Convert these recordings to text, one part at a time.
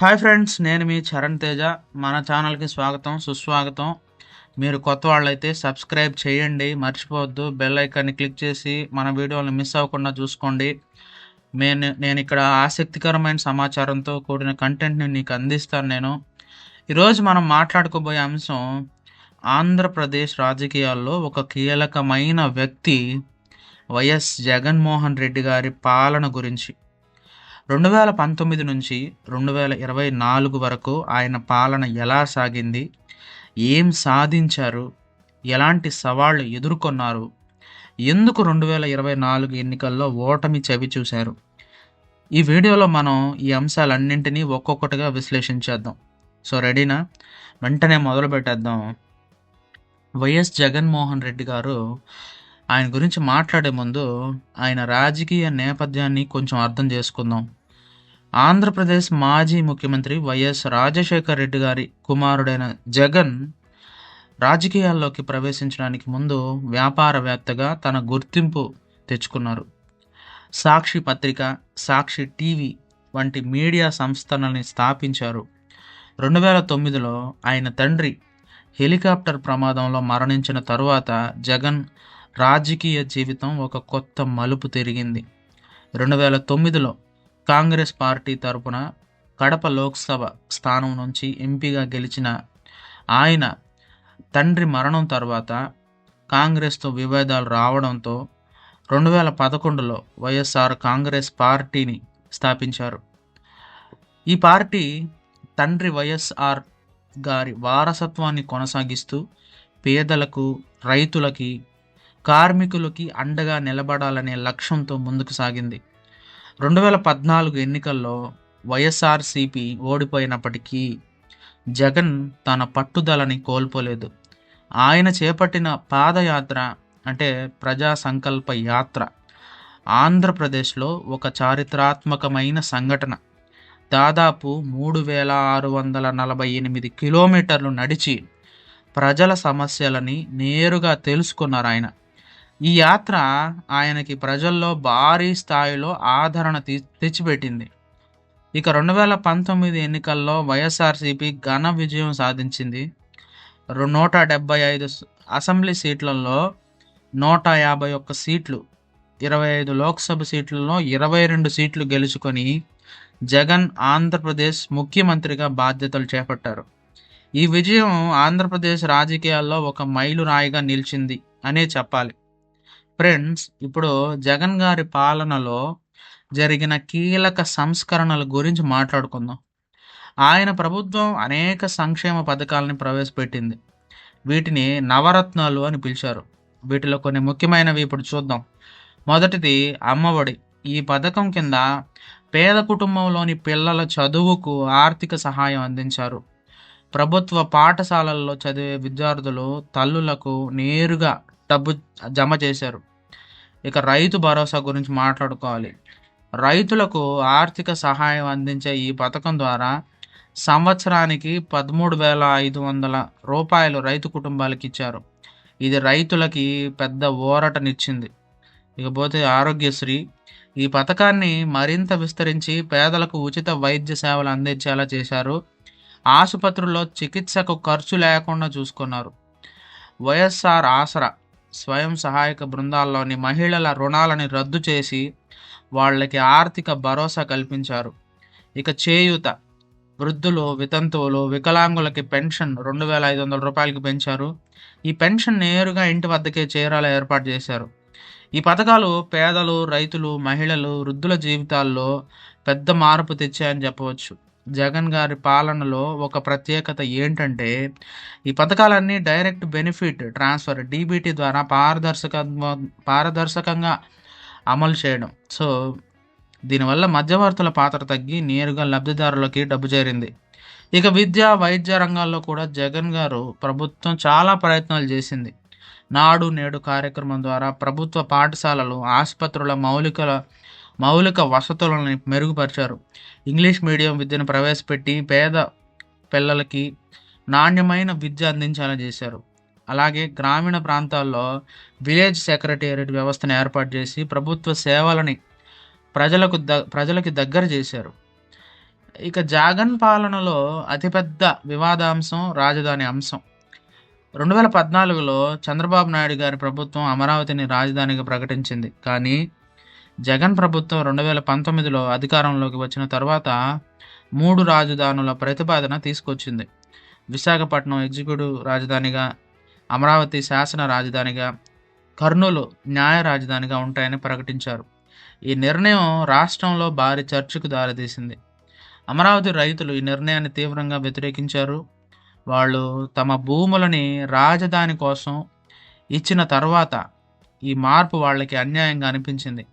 Hi friends నేను మీ చరణ్ తేజ. మన ఛానల్కి స్వాగతం సుస్వాగతం. మీరు కొత్త వాళ్ళైతే సబ్స్క్రైబ్ చేయండి మర్చిపోవద్దు. బెల్ ఐకాన్ని క్లిక్ చేసి మన వీడియోలను మిస్ అవ్వకుండా చూసుకోండి. నేను నేను ఇక్కడ ఆసక్తికరమైన సమాచారంతో కూడిన కంటెంట్ని నీకు అందిస్తాను నేను. ఈరోజు మనం మాట్లాడుకోబోయే అంశం ఆంధ్రప్రదేశ్ రాజకీయాల్లో ఒక కీలకమైన వ్యక్తి వైఎస్ జగన్మోహన్ రెడ్డి గారి పాలన గురించి. రెండు వేల పంతొమ్మిది నుంచి రెండు వేల ఇరవై నాలుగు వరకు ఆయన పాలన ఎలా సాగింది? ఏం సాధించారు? ఎలాంటి సవాళ్ళు ఎదుర్కొన్నారు? ఎందుకు రెండు వేల ఇరవై నాలుగు ఎన్నికల్లో ఓటమి చవి చూశారు? ఈ వీడియోలో మనం ఈ అంశాలన్నింటినీ ఒక్కొక్కటిగా విశ్లేషించేద్దాం. సో రెడీనా? వెంటనే మొదలు పెట్టేద్దాం. వైఎస్ జగన్మోహన్ రెడ్డి గారు ఆయన గురించి మాట్లాడే ముందు ఆయన రాజకీయ నేపథ్యాన్ని కొంచెం అర్థం చేసుకుందాం. ఆంధ్రప్రదేశ్ మాజీ ముఖ్యమంత్రి వైఎస్ రాజశేఖర రెడ్డి గారి కుమారుడైన జగన్ రాజకీయాల్లోకి ప్రవేశించడానికి ముందు వ్యాపారవేత్తగా తన గుర్తింపు తెచ్చుకున్నారు. సాక్షి పత్రిక సాక్షి టీవీ వంటి మీడియా సంస్థలని స్థాపించారు. రెండు వేల తొమ్మిదిలో ఆయన తండ్రి హెలికాప్టర్ ప్రమాదంలో మరణించిన తరువాత జగన్ రాజకీయ జీవితం ఒక కొత్త మలుపు తిరిగింది. రెండు వేల తొమ్మిదిలో కాంగ్రెస్ పార్టీ తరపున కడప లోక్సభ స్థానం నుంచి ఎంపీగా గెలిచిన ఆయన తండ్రి మరణం తర్వాత కాంగ్రెస్తో విభేదాలు రావడంతో రెండు వేల పదకొండులో వైఎస్ఆర్ కాంగ్రెస్ పార్టీని స్థాపించారు. ఈ పార్టీ తండ్రి వైఎస్ఆర్ గారి వారసత్వాన్ని కొనసాగిస్తూ పేదలకు రైతులకి కార్మికులకి అండగా నిలబడాలనే లక్ష్యంతో ముందుకు సాగింది. రెండు వేల పద్నాలుగు ఎన్నికల్లో వైఎస్ఆర్సిపి ఓడిపోయినప్పటికీ జగన్ తన పట్టుదలని కోల్పోలేదు. ఆయన చేపట్టిన పాదయాత్ర అంటే ప్రజా సంకల్ప యాత్ర ఆంధ్రప్రదేశ్లో ఒక చారిత్రాత్మకమైన సంఘటన. దాదాపు మూడు వేల ఆరు వందల నలభై ఎనిమిది కిలోమీటర్లు నడిచి ప్రజల సమస్యలని నేరుగా తెలుసుకున్నారు ఆయన. ఈ యాత్ర ఆయనకి ప్రజల్లో భారీ స్థాయిలో ఆదరణ తీ- తెచ్చిపెట్టింది. ఇక రెండు వేల పంతొమ్మిది ఎన్నికల్లో వైఎస్ఆర్సీపీ ఘన విజయం సాధించింది. నూట డెబ్బై ఐదు అసెంబ్లీ సీట్లలో నూట యాభై ఒక్క సీట్లు ఇరవై ఐదు లోక్సభ సీట్లలో ఇరవై రెండు సీట్లు గెలుచుకొని జగన్ ఆంధ్రప్రదేశ్ ముఖ్యమంత్రిగా బాధ్యతలు చేపట్టారు. ఈ విజయం ఆంధ్రప్రదేశ్ రాజకీయాల్లో ఒక మైలురాయిగా నిలిచింది అనే చెప్పాలి. ఫ్రెండ్స్ ఇప్పుడు జగన్ గారి పాలనలో జరిగిన కీలక సంస్కరణల గురించి మాట్లాడుకుందాం. ఆయన ప్రభుత్వం అనేక సంక్షేమ పథకాలను ప్రవేశపెట్టింది. వీటిని నవరత్నాలు అని పిలిచారు. వీటిలో కొన్ని ముఖ్యమైనవి ఇప్పుడు చూద్దాం. మొదటిది అమ్మఒడి. ఈ పథకం కింద పేద కుటుంబంలోని పిల్లల చదువుకు ఆర్థిక సహాయం అందించారు. ప్రభుత్వ పాఠశాలల్లో చదివే విద్యార్థులు తల్లులకు నేరుగా డబ్బు జమ చేశారు. ఇక రైతు భరోసా గురించి మాట్లాడుకోవాలి. రైతులకు ఆర్థిక సహాయం అందించే ఈ పథకం ద్వారా సంవత్సరానికి పదమూడు వేల ఐదు వందల రూపాయలు రైతు కుటుంబాలకు ఇచ్చారు. ఇది రైతులకి పెద్ద ఊరటనిచ్చింది. ఇకపోతే ఆరోగ్యశ్రీ ఈ పథకాన్ని మరింత విస్తరించి పేదలకు ఉచిత వైద్య సేవలు అందించేలా చేశారు. ఆసుపత్రుల్లో చికిత్సకు ఖర్చు లేకుండా చూసుకున్నారు. వైఎస్ఆర్ ఆసరా స్వయం సహాయక బృందాల్లోని మహిళల రుణాలని రద్దు చేసి వాళ్ళకి ఆర్థిక భరోసా కల్పించారు. ఇక చేయూత వృద్ధులు వితంతువులు వికలాంగులకి పెన్షన్ రెండు వేల ఐదు వందల రూపాయలకి పెంచారు. ఈ పెన్షన్ నేరుగా ఇంటి వద్దకే చేరాలా ఏర్పాటు చేశారు. ఈ పథకాలు పేదలు రైతులు మహిళలు వృద్ధుల జీవితాల్లో పెద్ద మార్పు తెచ్చాయని చెప్పవచ్చు. జగన్ గారి పాలనలో ఒక ప్రత్యేకత ఏంటంటే ఈ పథకాలన్నీ డైరెక్ట్ బెనిఫిట్ ట్రాన్స్ఫర్ డీబీటీ ద్వారా పారదర్శక పారదర్శకంగా అమలు చేయడం. సో దీనివల్ల మధ్యవర్తుల పాత్ర తగ్గి నేరుగా లబ్ధిదారులకి డబ్బు చేరింది. ఇక విద్య వైద్య రంగాల్లో కూడా జగన్ గారు ప్రభుత్వం చాలా ప్రయత్నాలు చేసింది. నాడు నేడు కార్యక్రమం ద్వారా ప్రభుత్వ పాఠశాలలు ఆసుపత్రుల మౌలిక మౌలిక వసతులను మెరుగుపరిచారు. ఇంగ్లీష్ మీడియం విద్యను ప్రవేశపెట్టి పేద పిల్లలకి నాణ్యమైన విద్య అందించాలని చేశారు. అలాగే గ్రామీణ ప్రాంతాల్లో విలేజ్ సెక్రటేరియట్ వ్యవస్థను ఏర్పాటు చేసి ప్రభుత్వ సేవలని ప్రజలకు ద ప్రజలకి దగ్గర చేశారు. ఇక జాగన్ పాలనలో అతిపెద్ద వివాదాంశం రాజధాని అంశం. రెండు వేల పద్నాలుగులో చంద్రబాబు నాయుడు గారి ప్రభుత్వం అమరావతిని రాజధానిగా ప్రకటించింది. కానీ జగన్ ప్రభుత్వం రెండు వేల పంతొమ్మిదిలో అధికారంలోకి వచ్చిన తర్వాత మూడు రాజధానుల ప్రతిపాదన తీసుకొచ్చింది. విశాఖపట్నం ఎగ్జిక్యూటివ్ రాజధానిగా అమరావతి శాసన రాజధానిగా కర్నూలు న్యాయ రాజధానిగా ఉంటాయని ప్రకటించారు. ఈ నిర్ణయం రాష్ట్రంలో భారీ చర్చకు దారితీసింది. అమరావతి రైతులు ఈ నిర్ణయాన్ని తీవ్రంగా వ్యతిరేకించారు. వాళ్ళు తమ భూములని రాజధాని కోసం ఇచ్చిన తర్వాత ఈ మార్పు వాళ్ళకి అన్యాయంగా అనిపించింది.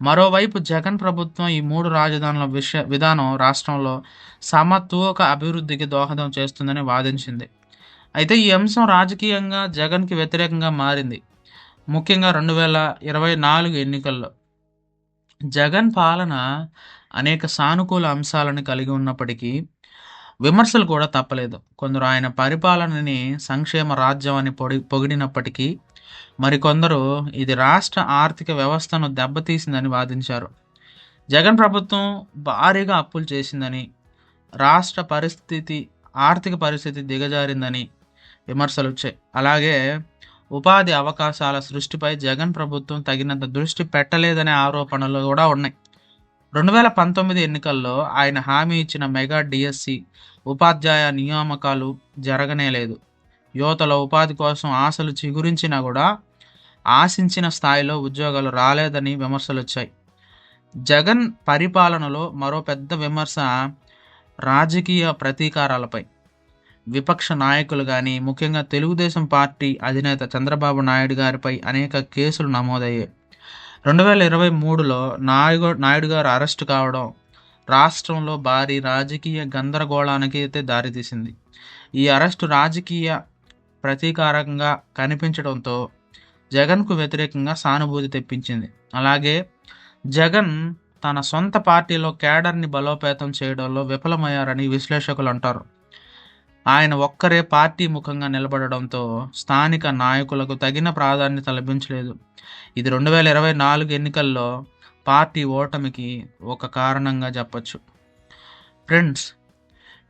మరోవైపు జగన్ ప్రభుత్వం ఈ మూడు రాజధానుల విషయ విధానం రాష్ట్రంలో సమతూక అభివృద్ధికి దోహదం చేస్తుందని వాదించింది. అయితే ఈ అంశం రాజకీయంగా జగన్కి వ్యతిరేకంగా మారింది. ముఖ్యంగా రెండు వేల ఇరవై నాలుగు ఎన్నికల్లో జగన్ పాలన అనేక సానుకూల అంశాలను కలిగి ఉన్నప్పటికీ విమర్శలు కూడా తప్పలేదు. కొందరు ఆయన పరిపాలనని సంక్షేమ రాజ్యం అని పొడి పొగిడినప్పటికీ మరికొందరు ఇది రాష్ట్ర ఆర్థిక వ్యవస్థను దెబ్బతీసిందని వాదించారు. జగన్ ప్రభుత్వం భారీగా అప్పులు చేసిందని రాష్ట్ర పరిస్థితి ఆర్థిక పరిస్థితి దిగజారిందని విమర్శలు వచ్చాయి. అలాగే ఉపాధి అవకాశాల సృష్టిపై జగన్ ప్రభుత్వం తగినంత దృష్టి పెట్టలేదనే ఆరోపణలు కూడా ఉన్నాయి. రెండు వేల పంతొమ్మిది ఎన్నికల్లో ఆయన హామీ ఇచ్చిన మెగా డిఎస్సి ఉపాధ్యాయ నియామకాలు జరగనే లేదు యువతలో ఉపాధి కోసం ఆశలు చిగురించినా కూడా ఆశించిన స్థాయిలో ఉద్యోగాలు రాలేదని విమర్శలు వచ్చాయి జగన్ పరిపాలనలో మరో పెద్ద విమర్శ రాజకీయ ప్రతీకారాలపై. విపక్ష నాయకులు కానీ ముఖ్యంగా తెలుగుదేశం పార్టీ అధినేత చంద్రబాబు నాయుడు గారిపై అనేక కేసులు నమోదయ్యాయి. రెండు వేల ఇరవై మూడులో నాయుడు నాయుడు గారు అరెస్టు కావడం రాష్ట్రంలో భారీ రాజకీయ గందరగోళానికి అయితే దారితీసింది. ఈ అరెస్టు రాజకీయ ప్రతీకారంగా కనిపించడంతో జగన్కు వ్యతిరేకంగా సానుభూతి తెప్పించింది. అలాగే జగన్ తన సొంత పార్టీలో కేడర్ని బలోపేతం చేయడంలో విఫలమయ్యారని విశ్లేషకులు అంటారు. ఆయన ఒక్కరే పార్టీ ముఖంగా నిలబడడంతో స్థానిక నాయకులకు తగిన ప్రాధాన్యత లభించలేదు. ఇది రెండు వేల ఇరవై నాలుగు ఎన్నికల్లో పార్టీ ఓటమికి ఒక కారణంగా చెప్పచ్చు. ఫ్రెండ్స్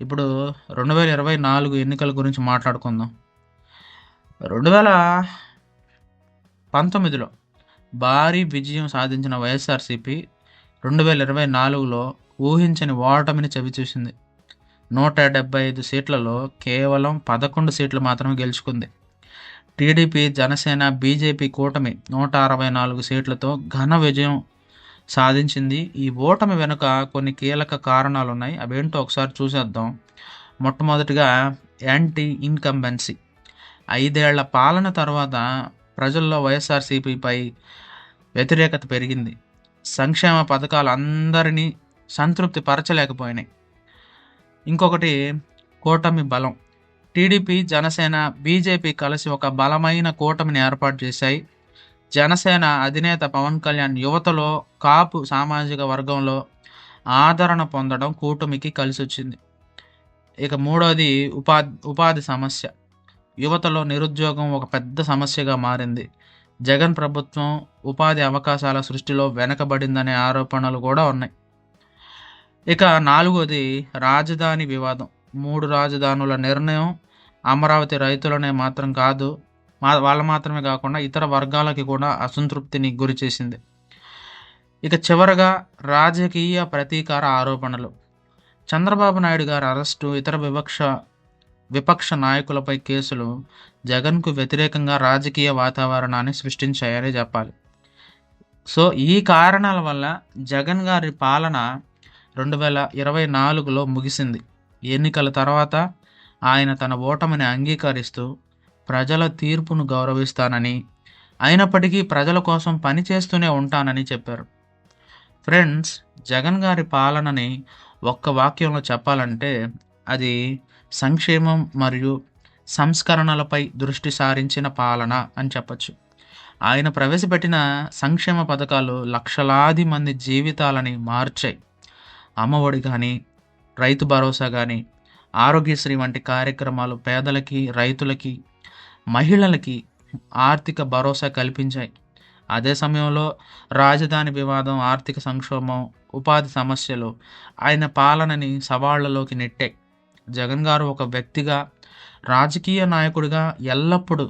ఇప్పుడు రెండు వేల ఇరవై నాలుగు ఎన్నికల గురించి మాట్లాడుకుందాం. రెండు వేల పంతొమ్మిదిలో భారీ విజయం సాధించిన వైఎస్ఆర్సీపీ రెండు వేల ఇరవై నాలుగులో ఊహించని ఓటమిని చవిచూసింది. నూట డెబ్బై ఐదు సీట్లలో కేవలం పదకొండు సీట్లు మాత్రమే గెలుచుకుంది. టీడీపీ జనసేన బీజేపీ కూటమి నూట అరవై నాలుగు సీట్లతో ఘన విజయం సాధించింది. ఈ ఓటమి వెనుక కొన్ని కీలక కారణాలు ఉన్నాయి అవేంటో ఒకసారి చూసేద్దాం. మొట్టమొదటిగా యాంటీ ఇన్కంబెన్సీ. ఐదేళ్ళ పాలన తర్వాత ప్రజల్లో వైఎస్ఆర్సీపీపై వ్యతిరేకత పెరిగింది. సంక్షేమ పథకాలు అందరినీ సంతృప్తి పరచలేకపోయినాయి. ఇంకొకటి కూటమి బలం. టీడీపీ జనసేన బీజేపీ కలిసి ఒక బలమైన కూటమిని ఏర్పాటు చేశాయి. జనసేన అధినేత పవన్ కళ్యాణ్ యువతలో కాపు సామాజిక వర్గంలో ఆదరణ పొందడం కూటమికి కలిసి వచ్చింది ఇక మూడోది ఉపాధి ఉపాధి సమస్య. యువతలో నిరుద్యోగం ఒక పెద్ద సమస్యగా మారింది. జగన్ ప్రభుత్వం ఉపాధి అవకాశాల సృష్టిలో వెనకబడిందనే ఆరోపణలు కూడా ఉన్నాయి. ఇక నాలుగోది రాజధాని వివాదం. మూడు రాజధానుల నిర్ణయం అమరావతి రైతులనే మాత్రం కాదు మా వాళ్ళ మాత్రమే కాకుండా ఇతర వర్గాలకి కూడా అసంతృప్తిని గురి చేసింది. ఇక చివరగా రాజకీయ ప్రతీకార ఆరోపణలు. చంద్రబాబు నాయుడు గారి అరెస్టు ఇతర వివక్ష విపక్ష నాయకులపై కేసులు జగన్కు వ్యతిరేకంగా రాజకీయ వాతావరణాన్ని సృష్టించాయని చెప్పాలి. సో ఈ కారణాల వల్ల జగన్ గారి పాలన రెండు వేల ఇరవై నాలుగులో ముగిసింది. ఎన్నికల తర్వాత ఆయన తన ఓటమిని అంగీకరిస్తూ ప్రజల తీర్పును గౌరవిస్తానని అయినప్పటికీ ప్రజల కోసం పనిచేస్తూనే ఉంటానని చెప్పారు. ఫ్రెండ్స్ జగన్ గారి పాలనని ఒక్క వాక్యంలో చెప్పాలంటే అది సంక్షేమం మరియు సంస్కరణలపై దృష్టి సారించిన పాలన అని చెప్పచ్చు. ఆయన ప్రవేశపెట్టిన సంక్షేమ పథకాలు లక్షలాది మంది జీవితాలని మార్చాయి. అమ్మఒడి కానీ రైతు భరోసా కానీ ఆరోగ్యశ్రీ వంటి కార్యక్రమాలు పేదలకి రైతులకి మహిళలకి ఆర్థిక భరోసా కల్పించాయి. అదే సమయంలో రాజధాని వివాదం ఆర్థిక సంక్షోభం ఉపాధి సమస్యలు ఆయన పాలనని సవాళ్ళలోకి నెట్టాయి. జగన్ గారు ఒక వ్యక్తిగా రాజకీయ నాయకుడిగా ఎల్లప్పుడూ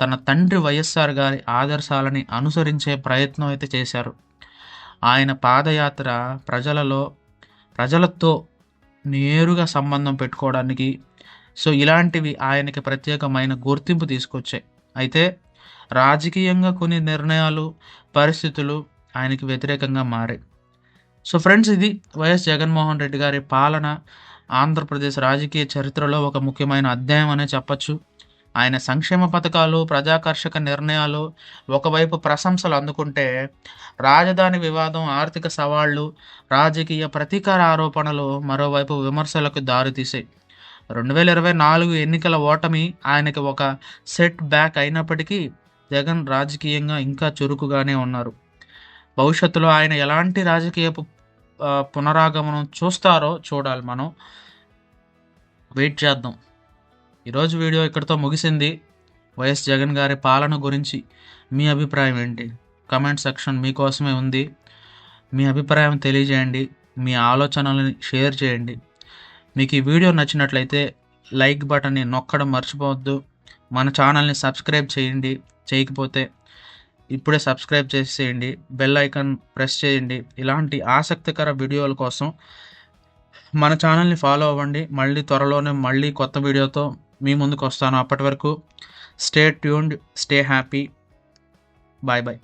తన తండ్రి వైఎస్ఆర్ గారి ఆదర్శాలని అనుసరించే ప్రయత్నం అయితే చేశారు. ఆయన పాదయాత్ర ప్రజలలో ప్రజలతో నేరుగా సంబంధం పెట్టుకోవడానికి సో ఇలాంటివి ఆయనకి ప్రత్యేకమైన గుర్తింపు తీసుకొచ్చాయి. అయితే రాజకీయంగా కొన్ని నిర్ణయాలు పరిస్థితులు ఆయనకి వ్యతిరేకంగా మారాయి. సో ఫ్రెండ్స్ ఇది వైఎస్ జగన్మోహన్ రెడ్డి గారి పాలన. ఆంధ్రప్రదేశ్ రాజకీయ చరిత్రలో ఒక ముఖ్యమైన అధ్యాయం అనే చెప్పచ్చు. ఆయన సంక్షేమ పథకాలు ప్రజాకర్షక నిర్ణయాలు ఒకవైపు ప్రశంసలు అందుకుంటే రాజధాని వివాదం ఆర్థిక సవాళ్ళు రాజకీయ ప్రతీకార ఆరోపణలు మరోవైపు విమర్శలకు దారితీసాయి. రెండు వేల ఇరవై నాలుగు ఎన్నికల ఓటమి ఆయనకి ఒక సెట్ బ్యాక్ అయినప్పటికీ జగన్ రాజకీయంగా ఇంకా చురుకుగానే ఉన్నారు. భవిష్యత్తులో ఆయన ఎలాంటి రాజకీయపు పునరాగమనం చూస్తారో చూడాలి మనం. వెయిట్ చేద్దాం. ఈరోజు వీడియో ఇక్కడితో ముగిసింది. వైఎస్ జగన్ గారి పాలన గురించి మీ అభిప్రాయం ఏంటి? కమెంట్ సెక్షన్ మీకోసమే ఉంది. మీ అభిప్రాయం తెలియజేయండి. మీ ఆలోచనలని షేర్ చేయండి. మీకు ఈ వీడియో నచ్చినట్లయితే లైక్ బటన్ని నొక్కడం మర్చిపోవద్దు. మన ఛానల్ని సబ్స్క్రైబ్ చేయండి. చేయకపోతే ఇప్పుడే సబ్స్క్రైబ్ చేసేయండి. బెల్ ఐకాన్ ప్రెస్ చేయండి. ఇలాంటి ఆసక్తికర వీడియోల కోసం మన ఛానల్ని ఫాలో అవ్వండి. మళ్ళీ త్వరలోనే మళ్ళీ కొత్త వీడియోతో మీ ముందుకు వస్తాను. అప్పటి వరకు stay tuned stay happy. Bye bye.